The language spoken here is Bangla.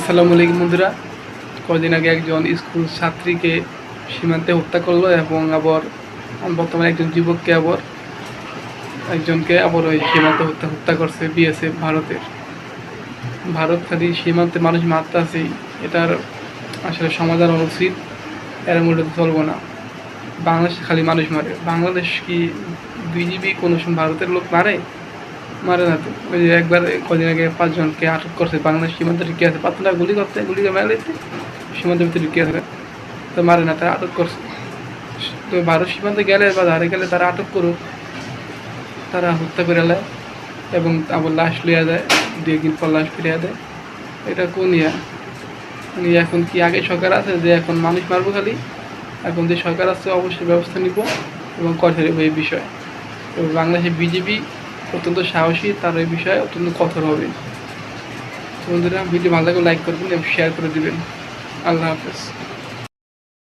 আসসালামু আলাইকুম বন্ধুরা। কদিন আগে একজন স্কুল ছাত্রীকে সীমান্তে হত্যা করল এবং আবার বর্তমানে একজন যুবককে আবার একজনকে আবার ওই সীমান্তে হত্যা হত্যা করছে বিএসএফ ভারতের। ভারত খালি সীমান্তে মানুষ মারতে আছে এটার আসলে সমাধান উচিত এর মধ্যে তো চলবো না। বাংলাদেশ খালি মানুষ মারে। বাংলাদেশ কি বিজিবি কোনো সময় ভারতের লোক মারে? মারে না তো। ওই যে একবার কদিন আগে পাঁচজনকে আটক করছে, বাংলাদেশ সীমান্তে ঢুকে আছে। পাতলা গুলি করতে, গুলি মেরে দিতে সীমান্তের ভিতরে ঢুকে আছে। তো মারে না, তারা আটক করছে। তো ভারত সীমান্তে গেলে বা ধারে গেলে তারা আটক করুক। তারা হত্যা করে নেয় এবং আবার লাশ লিয়া দেয় দু একদিন পর লাশ ফিরিয়ে দেয়। এটা কোন ইয়া? মানে এখন কি আগে সরকার আছে যে এখন মানুষ মারবো খালি? এখন যে সরকার আছে অবশ্যই ব্যবস্থা নিব এবং কথা এই বিষয়ে। এবং বাংলাদেশের বিজেপি অত্যন্ত সাহসী, তার এই বিষয়ে অত্যন্ত কঠোর হবে। তো বন্ধুরা ভিডিও ভালো লাগলে লাইক করবেন এবং শেয়ার করে দিবেন। আল্লাহ হাফেজ।